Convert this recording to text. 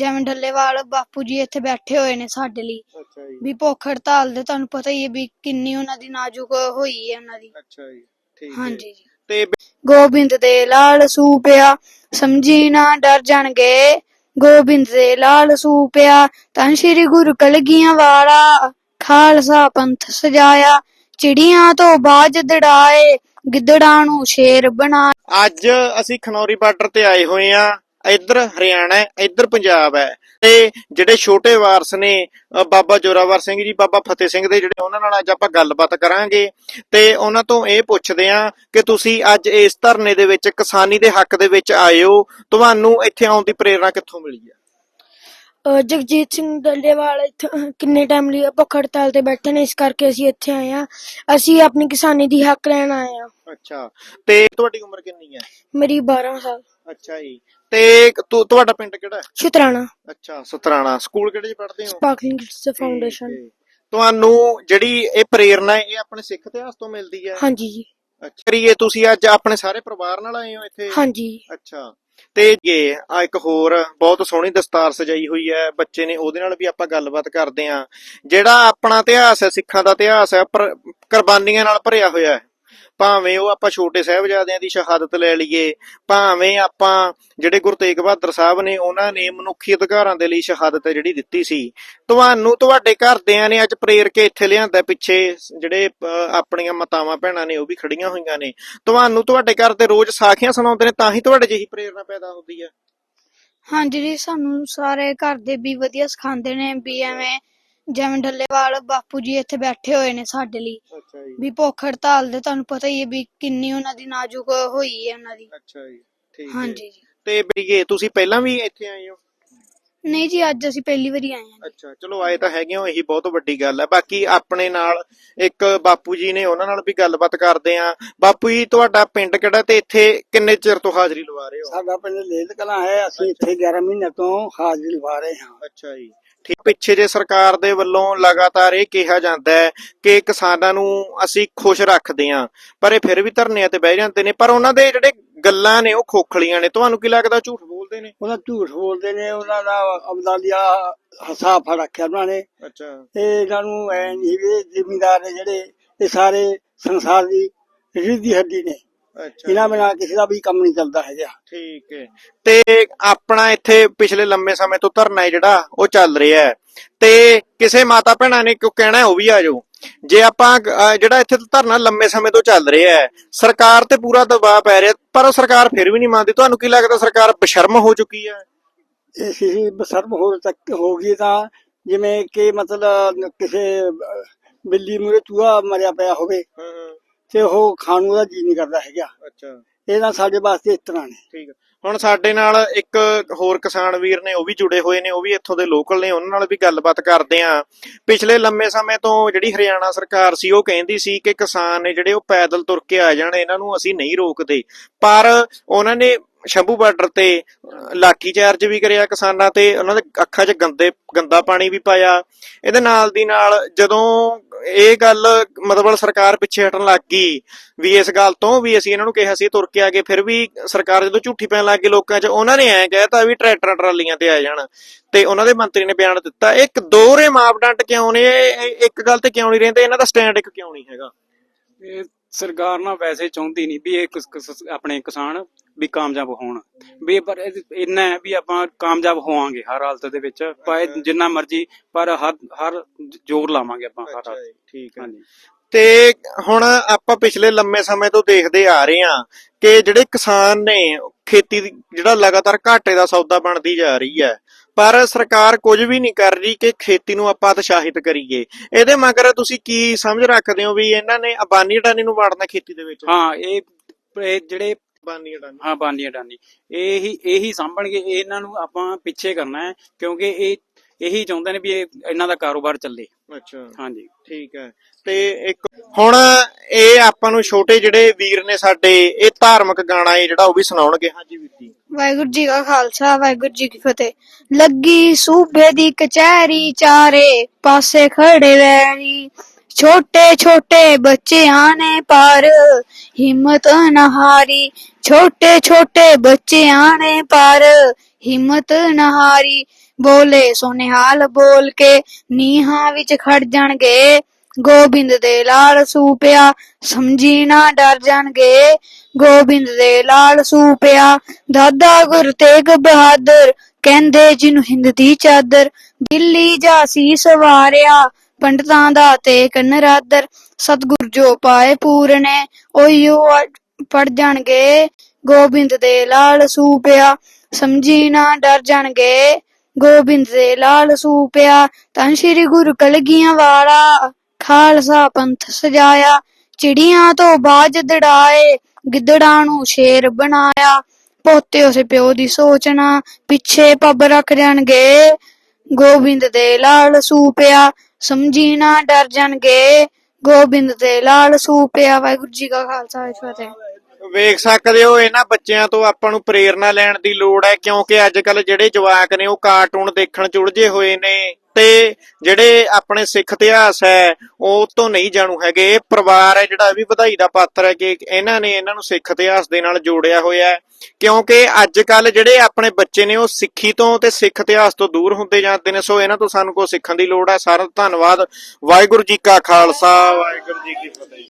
ਜਿਵੇਂ ਢੱਲੇਵਾਲ ਬਾਪੂ ਜੀ ਇੱਥੇ ਬੈਠੇ ਹੋਏ ਨੇ ਸਾਡੇ ਲਈ। ਅੱਛਾ ਜੀ। ਵੀ ਭੁੱਖ ਹੜਤਾਲ ਦੇ ਤੁਹਾਨੂੰ ਪਤਾ ਹੀ ਹੈ ਵੀ ਕਿੰਨੀ ਉਹਨਾਂ ਦੀ ਨਾਜ਼ੁਕ ਹੋਈ ਹੈ ਉਹਨਾਂ ਦੀ। ਅੱਛਾ ਜੀ ਠੀਕ ਹੈ। ਹਾਂਜੀ ਜੀ। ਤੇ ਗੋਬਿੰਦ ਦੇ ਲਾਲ ਸੂਪਿਆ ਸਮਝੀ ਨਾ ਡਰ ਜਾਣਗੇ। ਗੋਬਿੰਦ ਦੇ ਲਾਲ ਸੂਪਿਆ ਤਾਂ ਸ੍ਰੀ ਗੁਰੂ ਕਲਗੀਆਂ ਵਾਲਾ ਖਾਲਸਾ ਪੰਥ ਸਜਾਇਆ ਚਿੜੀਆਂ ਤੋਂ ਬਾਜ ਦੜਾਏ ਗਿੱਦੜਾਂ ਨੂੰ ਸ਼ੇਰ ਬਣਾ ਅੱਜ ਅਸੀਂ ਖਨੌਰੀ ਬਾਰਡਰ ਤੇ ਆਏ ਹੋਏ ਆ ਇੱਧਰ ਹਰਿਆਣਾ ਹੈ, ਇੱਧਰ ਪੰਜਾਬ ਹੈ। ਤੇ ਜਿਹੜੇ ਛੋਟੇ ਵਾਰਸ ਨੇ ਬਾਬਾ ਜੋਰਾਵਰ ਸਿੰਘ ਜੀ, ਬਾਬਾ ਫਤਿਹ ਸਿੰਘ ਦੇ ਜਿਹੜੇ ਉਹਨਾਂ ਨਾਲ ਅੱਜ ਆਪਾਂ ਗੱਲਬਾਤ ਕਰਾਂਗੇ। ਤੇ ਉਹਨਾਂ ਤੋਂ ਇਹ ਪੁੱਛਦੇ ਆ ਕਿ ਤੁਸੀਂ ਅੱਜ ਇਸ ਧਰਨੇ ਦੇ ਵਿੱਚ, ਕਿਸਾਨੀ ਦੇ ਹੱਕ ਦੇ ਵਿੱਚ ਆਏ ਹੋ। ਤੁਹਾਨੂੰ ਇੱਥੇ ਆਉਣ ਦੀ ਪ੍ਰੇਰਣਾ ਕਿੱਥੋਂ ਮਿਲੀ ਹੈ? ਜਗਜੀਤ ਸਿੰਘ ਡੱਲੇਵਾਲ ਕਿੰਨੇ ਟਾਈਮ ਲਈ ਭੁੱਖ ਹੜਤਾਲ ਤੇ ਬੈਠੇ ਨੇ, ਇਸ ਕਰਕੇ ਅਸੀਂ ਇੱਥੇ ਆਏ ਆ ਅਸੀਂ ਆਪਣੀ ਕਿਸਾਨੀ ਦੀ ਹੱਕ ਲੈਣ ਆਏ ਆ ਅੱਛਾ। ਤੇ ਤੁਹਾਡੀ ਉਮਰ ਕਿੰਨੀ ਹੈ? ਮੇਰੀ 12 ਸਾਲ। ਅੱਛਾ ਜੀ। ਤੇ ਤੁ- ਤੁਹਾਡਾ ਪਿੰਡ ਕਿਹੜਾ ਹੈ? ਸ਼ੁਤਰਾਣਾ। ਅੱਛਾ ਸਤਰਾਣਾ। ਸਕੂਲ ਕਿਹੜੇ ਚ ਪੜ੍ਹਦੇ ਹੋ? ਸਪਾਰਕਲਿੰਗ ਕਿਡਸ ਫਾਊਂਡੇਸ਼ਨ ਹੈ। ਤੁਹਾਨੂੰ ਜਿਹੜੀ ਇਹ ਪ੍ਰੇਰਣਾ ਹੈ ਇਹ ਆਪਣੇ ਸਿੱਖ ਇਤਿਹਾਸ ਤੋਂ ਮਿਲਦੀ ਹੈ? ਹਾਂਜੀ ਜੀ। ਅੱਛਾ ਕਰੀਏ ਤੁਸੀਂ ਅੱਜ ਆਪਣੇ ਸਾਰੇ ਪਰਿਵਾਰ ਨਾਲ ਆਏ ਹੋ ਇੱਥੇ? ਹਾਂਜੀ। ਅੱਛਾ। ਤੇ ਇਹ ਆ ਇੱਕ ਹੋਰ ਬਹੁਤ ਸੋਹਣੀ ਦਸਤਾਰ ਸਜਾਈ ਹੋਈ ਹੈ ਬੱਚੇ ਨੇ ਉਹਦੇ ਨਾਲ ਵੀ ਆਪਾਂ ਗੱਲਬਾਤ ਕਰਦੇ ਆਂ ਜਿਹੜਾ ਆਪਣਾ ਇਤਿਹਾਸ ਹੈ ਸਿੱਖਾਂ ਦਾ ਇਤਿਹਾਸ ਹੈ ਪਰ ਕੁਰਬਾਨੀਆਂ ਨਾਲ ਭਰਿਆ ਹੋਇਆ ਹੈ। ਭਾਵੇਂ ਉਹ ਆਪਾਂ ਛੋਟੇ ਸਾਹਿਬਜ਼ਾਦਿਆਂ ਦੀ ਸ਼ਹਾਦਤ ਲੈ ਲਈਏ, ਭਾਵੇਂ ਆਪਾਂ ਜਿਹੜੇ ਗੁਰੂ ਤੇਗ ਬਹਾਦਰ ਸਾਹਿਬ ਨੇ ਉਹਨਾਂ ਨੇ ਮਨੁੱਖੀ ਅਧਿਕਾਰਾਂ ਦੇ ਲਈ ਸ਼ਹਾਦਤ ਜਿਹੜੀ ਦਿੱਤੀ ਸੀ, ਤੁਹਾਨੂੰ ਤੁਹਾਡੇ ਘਰਦਿਆਂ ਨੇ ਅੱਜ ਪ੍ਰੇਰ ਕੇ ਇੱਥੇ ਲਿਆਂਦਾ ਪਿੱਛੇ, ਜਿਹੜੇ ਆਪਣੀਆਂ ਮਾਤਾਵਾਂ ਭੈਣਾਂ ਨੇ ਉਹ ਵੀ ਖੜੀਆਂ ਹੋਈਆਂ ਨੇ, ਤੁਹਾਨੂੰ ਤੁਹਾਡੇ ਘਰ ਦੇ ਰੋਜ਼ ਸਾਖੀਆਂ ਸੁਣਾਉਂਦੇ ਨੇ, ਤਾਂ ਹੀ ਤੁਹਾਡੇ ਜਿਹੀ ਪ੍ਰੇਰਣਾ ਪੈਦਾ ਹੁੰਦੀ ਆ? ਹਾਂਜੀ, ਜੀ, ਸਾਨੂੰ ਸਾਰੇ ਘਰ ਦੇ ਵੀ ਵਧੀਆ ਸਿਖਾਉਂਦੇ ਨੇ, ਵੀ ਐਵੇਂ ਜਿਵੇਂ ਢੱਲੇਵਾਲ ਬਾਪੂ ਜੀ ਇੱਥੇ ਬੈਠੇ ਹੋਏ ਨੇ ਸਾਡੇ ਲਈ। ਅੱਛਾ ਜੀ। ਵੀ ਭੁੱਖ ਹੜਤਾਲ ਦੇ ਤੁਹਾਨੂੰ ਪਤਾ ਹੀ ਹੈ ਵੀ ਕਿੰਨੀ ਉਹਨਾਂ ਦੀ ਨਾਜ਼ੁਕ ਹੋਈ ਹੈ ਉਹਨਾਂ ਦੀ। ਅੱਛਾ ਜੀ ਠੀਕ ਹਾਂਜੀ ਜੀ। ਤੇ ਬਈਏ ਤੁਸੀਂ ਪਹਿਲਾਂ ਵੀ ਇੱਥੇ ਆਏ ਹੋ? ਨਹੀਂ ਜੀ ਅੱਜ ਅਸੀਂ ਪਹਿਲੀ ਵਾਰੀ ਆਏ ਹਾਂ ਅੱਛਾ ਚਲੋ ਆਏ ਤਾਂ ਹੈਗੇ ਹੋ ਇਹੀ ਬਹੁਤ ਵੱਡੀ ਗੱਲ ਹੈ। ਬਾਕੀ ਆਪਣੇ ਨਾਲ ਇੱਕ ਬਾਪੂ ਜੀ ਨੇ ਉਹਨਾਂ ਨਾਲ ਵੀ ਗੱਲਬਾਤ ਕਰਦੇ ਆ ਬਾਪੂ ਜੀ ਤੁਹਾਡਾ ਪਿੰਡ ਕਿਹੜਾ ਤੇ ਇੱਥੇ ਕਿੰਨੇ ਚਿਰ ਤੋਂ ਹਾਜ਼ਰੀ ਲਵਾ ਰਹੇ ਹੋ? ਸਾਡਾ ਪਿੰਡ ਲੇਲ ਕਲਾਂ ਹੈ ਅਸੀਂ ਇੱਥੇ 11 ਮਹੀਨੇ ਤੋਂ ਹਾਜ਼ਰੀ ਲਵਾ ਰਹੇ ਹਾਂ। ਅੱਛਾ ਜੀ। ਪਿੱਛੇ ਜੇ ਸਰਕਾਰ ਦੇ ਵੱਲੋਂ ਲਗਾਤਾਰ ਇਹ ਕਿਹਾ ਜਾਂਦਾ ਹੈ ਕਿ ਕਿਸਾਨਾਂ ਨੂੰ ਅਸੀਂ ਖੁਸ਼ ਰੱਖਦੇ ਹਾਂ ਪਰ ਇਹ ਫਿਰ ਵੀ ਧਰਨਿਆਂ ਤੇ ਬਹਿ ਜਾਂਦੇ ਨੇ। ਪਰ ਉਹਨਾਂ ਦੇ ਜਿਹੜੇ ਗੱਲਾਂ ਨੇ ਉਹ ਖੋਖਲੀਆਂ ਨੇ। ਤੁਹਾਨੂੰ ਕੀ ਲੱਗਦਾ ਝੂਠ ਬੋਲਦੇ ਨੇ? ਉਹਨਾਂ ਝੂਠ ਬੋਲਦੇ ਨੇ ਉਹਨਾਂ ਦਾ ਅਬਦਾਲੀਆ ਹਿਸਾਬ ਫੜ ਰੱਖਿਆ ਉਹਨਾਂ ਨੇ। ਅੱਛਾ। ਤੇ ਇਹਨਾਂ ਨੂੰ ਐ ਨਹੀਂ ਵੀ ਜ਼ਿਮੀਂਦਾਰ ਨੇ ਜਿਹੜੇ ਇਹ ਸਾਰੇ ਸੰਸਾਰ ਦੀ ਰੀੜ੍ਹ ਦੀ ਹੱਡੀ ਨੇ। ਅੱਛਾ। ਇਹਨਾਂ ਬਿਨਾਂ ਕਿਸੇ ਦਾ ਵੀ ਕੰਮ ਨਹੀਂ ਚੱਲਦਾ ਹੈਗਾ। ਠੀਕ ਹੈ। ਤੇ ਆਪਣਾ ਇੱਥੇ ਪਿਛਲੇ ਲੰਮੇ ਸਮੇਂ ਤੋਂ ਧਰਨਾ ਹੈ ਜਿਹੜਾ ਉਹ ਚੱਲ ਰਿਹਾ ਹੈ। ਤੇ ਕਿਸੇ ਮਾਤਾ ਭੈਣਾਂ ਨੇ ਕਿਉਂ ਕਹਿਣਾ ਉਹ ਵੀ ਆ ਜਾਓ। ਜੇ ਆਪਾਂ ਜਿਹੜਾ ਇੱਥੇ ਧਰਨਾ ਲੰਮੇ ਸਮੇਂ ਤੋਂ ਚੱਲ ਰਿਹਾ ਹੈ ਸਰਕਾਰ ਤੇ ਪੂਰਾ ਦਬਾਅ ਪੈ ਰਿਹਾ ਪਰ ਉਹ ਸਰਕਾਰ ਫਿਰ ਵੀ ਨਹੀਂ ਮੰਨਦੀ। ਤੁਹਾਨੂੰ ਕੀ ਲੱਗਦਾ ਸਰਕਾਰ ਬਸ਼ਰਮ ਹੋ ਚੁੱਕੀ ਹੈ? ਇਹ ਸੀ ਬਸਰਮ ਹੋ ਤੱਕ ਹੋ ਗਈ ਤਾਂ ਜਿਵੇਂ ਕਿ ਮਤਲਬ ਕਿਸੇ ਬਿੱਲੀ ਮੂਰੇ ਚੂਹਾ ਮਰਿਆ ਪਿਆ ਹੋਵੇ। ਤੇ ਉਹ ਖਾਣ ਨੂੰ ਦਾ ਜੀ ਨਹੀਂ ਕਰਦਾ ਹੈਗਾ। ਅੱਛਾ। ਇਹ ਤਾਂ ਸਾਡੇ ਵਾਸਤੇ ਇਸ ਤਰ੍ਹਾਂ ਨੇ। ਠੀਕ ਹੁਣ ਸਾਡੇ ਨਾਲ ਇੱਕ ਹੋਰ ਕਿਸਾਨ ਵੀਰ ਨੇ ਉਹ ਵੀ ਜੁੜੇ ਹੋਏ ਨੇ ਉਹ ਵੀ ਇੱਥੋਂ ਦੇ ਲੋਕਲ ਨੇ ਉਹਨਾਂ ਨਾਲ ਵੀ ਗੱਲਬਾਤ ਕਰਦੇ ਆ ਪਿਛਲੇ ਲੰਮੇ ਸਮੇਂ ਤੋਂ ਜਿਹੜੀ ਹਰਿਆਣਾ ਸਰਕਾਰ ਸੀ ਉਹ ਕਹਿੰਦੀ ਸੀ ਕਿ ਕਿਸਾਨ ਨੇ ਜਿਹੜੇ ਉਹ ਪੈਦਲ ਤੁਰ ਕੇ ਆ ਜਾਣ ਇਹਨਾਂ ਨੂੰ ਅਸੀਂ ਨਹੀਂ ਰੋਕਦੇ। ਪਰ ਉਹਨਾਂ ਨੇ ਸ਼ੰਭੂ ਬਾਰਡਰ ਤੇ ਲਾਠੀ ਚਾਰਜ ਵੀ ਕਰਿਆ ਕਿਸਾਨਾਂ ਤੇ, ਉਹਨਾਂ ਦੇ ਅੱਖਾਂ 'ਚ ਗੰਦੇ, ਗੰਦਾ ਪਾਣੀ ਵੀ ਪਾਇਆ। ਇਹਦੇ ਨਾਲ ਦੀ ਨਾਲ ਜਦੋਂ ਇਹ ਗੱਲ ਮਤਲਬ ਸਰਕਾਰ ਪਿੱਛੇ ਹਟਣ ਲੱਗ ਗਈ, ਵੀ ਇਸ ਗੱਲ ਤੋਂ ਵੀ ਅਸੀਂ ਇਹਨਾਂ ਨੂੰ ਕਿਹਾ ਸੀ ਤੁਰ ਕੇ ਆ ਫਿਰ ਵੀ ਸਰਕਾਰ ਜਦੋਂ ਝੂਠੀ ਪੈਣ ਲੱਗ ਗਈ ਲੋਕਾਂ 'ਚ, ਉਹਨਾਂ ਨੇ ਐਂ ਕਹਿਤਾ ਵੀ ਟਰੈਕਟਰਾਂ ਟਰਾਲੀਆਂ ਤੇ ਆ ਜਾਣ। ਤੇ ਉਹਨਾਂ ਦੇ ਮੰਤਰੀ ਨੇ ਬਿਆਨ ਦਿੱਤਾ, ਇੱਕ ਦੋਹਰੇ ਮਾਪਦੰਡ ਕਿਉਂ ਨੇ, ਇਹ- ਇਹ ਇੱਕ ਗੱਲ ਤੇ ਕਿਉਂ ਨਹੀਂ ਰਹਿੰਦੇ, ਇਹਨਾਂ ਦਾ ਸਟੈਂਡ ਇੱਕ ਕਿਉਂ ਨਹੀਂ ਹੈਗਾ? ਇਹ ਸਰਕਾਰ ਨਾ ਵੈਸੇ ਚਾਹੁੰਦੀ ਨਹੀਂ ਵੀ ਇਹ ਆਪਣੇ ਕਿਸਾਨ ਵੀ ਕਾਮਯਾਬ ਹੋਣ। ਵੀ ਪਰ ਇੰਨਾ ਹੈ ਵੀ ਆਪਾਂ ਕਾਮਯਾਬ ਹੋਵਾਂਗੇ ਹਰ ਹਾਲਤ ਦੇ ਵਿੱਚ। ਭਾਵੇਂ ਜਿੰਨਾ ਮਰਜ਼ੀ ਪਰ ਹਰ ਹਰ ਜ਼ੋਰ ਲਾਵਾਂਗੇ ਆਪਾਂ ਹਰ ਹਾਲਤ। ਠੀਕ ਹਾਂਜੀ। ਤੇ ਹੁਣ ਆਪਾਂ ਪਿਛਲੇ ਲੰਮੇ ਸਮੇਂ ਤੋਂ ਦੇਖਦੇ ਆ ਰਹੇ ਹਾਂ ਕਿ ਜਿਹੜੇ ਕਿਸਾਨ ਨੇ ਖੇਤੀ ਜਿਹੜਾ ਲਗਾਤਾਰ ਘਾਟੇ ਦਾ ਸੌਦਾ ਬਣਦੀ ਜਾ ਰਹੀ ਹੈ ਪਰ ਸਰਕਾਰ ਕੁਝ ਵੀ ਨਹੀਂ ਕਰ ਰਹੀ ਕਿ ਖੇਤੀ ਨੂੰ ਆਪਾਂ ਉਤਸ਼ਾਹਿਤ ਕਰੀਏ। ਇਹਦੇ ਮਗਰ ਤੁਸੀਂ ਕੀ ਸਮਝ ਰੱਖਦੇ ਹੋ ਵੀ ਇਹਨਾਂ ਨੇ ਅਬਾਨੀ ਅਡਾਨੀ ਨੂੰ ਵਾੜਨਾ ਖੇਤੀ ਦੇ ਵਿੱਚ? ਹਾਂ ਇਹ ਜਿਹੜੇ ਅਬਾਨੀ ਅਡਾਨੀ ਹਾਂ ਬਾਨੀ ਅਡਾਨੀ ਇਹੀ ਇਹੀ ਸਾਂਭਣਗੇ ਇਹਨਾਂ ਨੂੰ ਆਪਾਂ ਪਿੱਛੇ ਕਰਨਾ ਹੈ ਕਿਉਂਕਿ ਇਹ ਇਹੀ ਚਾਹੁੰਦੇ ਨੇ ਵੀ ਇਹ ਇਹਨਾਂ ਦਾ ਕਾਰੋਬਾਰ ਚੱਲੇ। ਅੱਛਾ। ਹਾਂਜੀ। ਠੀਕ ਹੈ। ਤੇ ਇੱਕ ਹੁਣ ਇਹ ਆਪਾਂ ਨੂੰ ਛੋਟੇ ਜਿਹੜੇ ਵੀਰ ਨੇ ਸਾਡੇ ਇਹ ਧਾਰਮਿਕ ਗਾਣਾ ਇਹ ਜਿਹੜਾ ਉਹ ਵੀ ਸੁਣਾਉਣਗੇ। ਹਾਂਜੀ ਵੀਰ ਜੀ। ਵਾਹਿਗੁਰੂ ਜੀ ਕਾ ਖਾਲਸਾ ਵਾਹਿਗੁਰੂ ਜੀ ਕੀ ਫਤਿਹ। ਲੱਗੀ ਸੂਬੇ ਦੀ ਕਚਹਿਰੀ ਚਾਰੇ ਪਾਸੇ ਖੜੇ ਵੈਰੀ। ਛੋਟੇ ਛੋਟੇ ਬੱਚਿਆਂ ਨੇ ਪਰ, ਹਿੰਮਤ ਨਾ ਹਾਰੀ। ਛੋਟੇ ਛੋਟੇ ਬੱਚਿਆਂ ਨੇ ਪਰ, ਹਿੰਮਤ ਨਾ ਹਾਰੀ। ਬੋਲੇ ਸੋਨਿਹਾਲ ਬੋਲ ਕੇ ਨੀਹਾਂ ਵਿੱਚ ਖੜ ਜਾਣਗੇ। ਗੋਬਿੰਦ ਦੇ ਲਾਲ ਸੂਪਿਆ ਸਮਝੀ ਨਾ ਡਰ ਜਾਣਗੇ। ਗੋਬਿੰਦ ਦੇ ਲਾਲ ਸੂਪਿਆ, ਦਾਦਾ ਗੁਰ ਤੇਗ ਬਹਾਦਰ, ਕਹਿੰਦੇ ਜਿਹਨੂੰ ਹਿੰਦ ਦੀ ਚਾਦਰ, ਦਿੱਲੀ ਜਾ ਸਵਾਰਿਆ। ਪੰਡਤਾਂ ਦਾ ਤੇ ਕਨਰਾਦਰ ਸਤਿਗੁਰ ਜੋ ਪਾਏ ਪੂਰਨੇ ਉਹੀਓ ਪੜ ਜਾਣਗੇ। ਗੋਬਿੰਦ ਦੇ ਲਾਲ ਸੂਪਿਆ, ਸਮਝੀ ਨਾ ਡਰ ਜਾਣਗੇ। ਗੋਬਿੰਦ ਦੇ ਲਾਲ ਸੂਪਿਆ, ਤਾਂ ਸ੍ਰੀ ਗੁਰੂ ਕਲਗੀਆਂ ਵਾਲਾ ਖਾਲਸਾ ਪੰਥ ਸਜਾਇਆ। ਚਿੜੀਆਂ ਤੋਂ ਬਾਜ ਦੜਾਏ, ਗਿੱਦੜਾਂ ਨੂੰ ਸ਼ੇਰ ਬਣਾਇਆ। ਪੋਤੇ ਉਸੇ ਪਿਓ ਦੀ ਸੋਚਣਾ ਪਿੱਛੇ ਪੱਬ ਰੱਖ ਜਾਣਗੇ। ਗੋਬਿੰਦ ਦੇ ਲਾਲ ਸੂਪਿਆ ਸਮਝੀ ਨਾ ਡਰ ਜਾਣਗੇ। ਗੋਬਿੰਦ ਦੇ ਲਾਲ ਸੂਪਿਆ ਵਾਹਿਗੁਰੂ ਜੀ ਕਾ ਖਾਲਸਾ, ਵਾਹਿਗੁਰੂ ਜੀ ਕੀ ਫਤਿਹ। ਵੇਖ ਸਕਦੇ ਹੋ, ਇਹਨਾਂ ਬੱਚਿਆਂ ਤੋਂ ਆਪਾਂ ਨੂੰ ਪ੍ਰੇਰਣਾ ਲੈਣ ਦੀ ਲੋੜ ਹੈ, ਕਿਉਂਕਿ ਅੱਜ ਕੱਲ ਜਿਹੜੇ ਜਵਾਕ ਨੇ, ਉਹ ਕਾਰਟੂਨ ਦੇਖਣ ਚ ਉਲਝੇ ਹੋਏ ਨੇ ਤੇ ਜਿਹੜੇ ਆਪਣੇ ਸਿੱਖ ਇਤਿਹਾਸ ਹੈ, ਉਹ ਤੋਂ ਨਹੀਂ ਜਾਣੂ ਹੈਗੇ। ਇਹ ਪਰਿਵਾਰ ਹੈ ਜਿਹੜਾ ਵੀ ਵਧਾਈ ਦਾ ਪਾਤਰ ਹੈ ਕਿ ਇਹਨਾਂ ਨੇ ਇਹਨਾਂ ਨੂੰ ਸਿੱਖ ਇਤਿਹਾਸ ਦੇ ਨਾਲ ਜੋੜਿਆ ਹੋਇਆ ਹੈ। ਕਿਉਂਕਿ ਅੱਜ ਕੱਲ ਜਿਹੜੇ ਆਪਣੇ ਬੱਚੇ ਨੇ ਉਹ ਸਿੱਖੀ ਤੋਂ ਤੇ ਸਿੱਖ ਇਤਿਹਾਸ ਤੋਂ ਦੂਰ ਹੁੰਦੇ ਜਾਂਦੇ ਨੇ, ਸੋ ਇਹਨਾਂ ਤੋਂ ਸਾਨੂੰ ਕੁਝ ਸਿੱਖਣ ਦੀ ਲੋੜ ਹੈ। ਸਾਰਾ ਧੰਨਵਾਦ। ਵਾਹਿਗੁਰੂ ਜੀ ਕਾ ਖਾਲਸਾ, ਵਾਹਿਗੁਰੂ ਜੀ ਕੀ ਫਤਿਹ।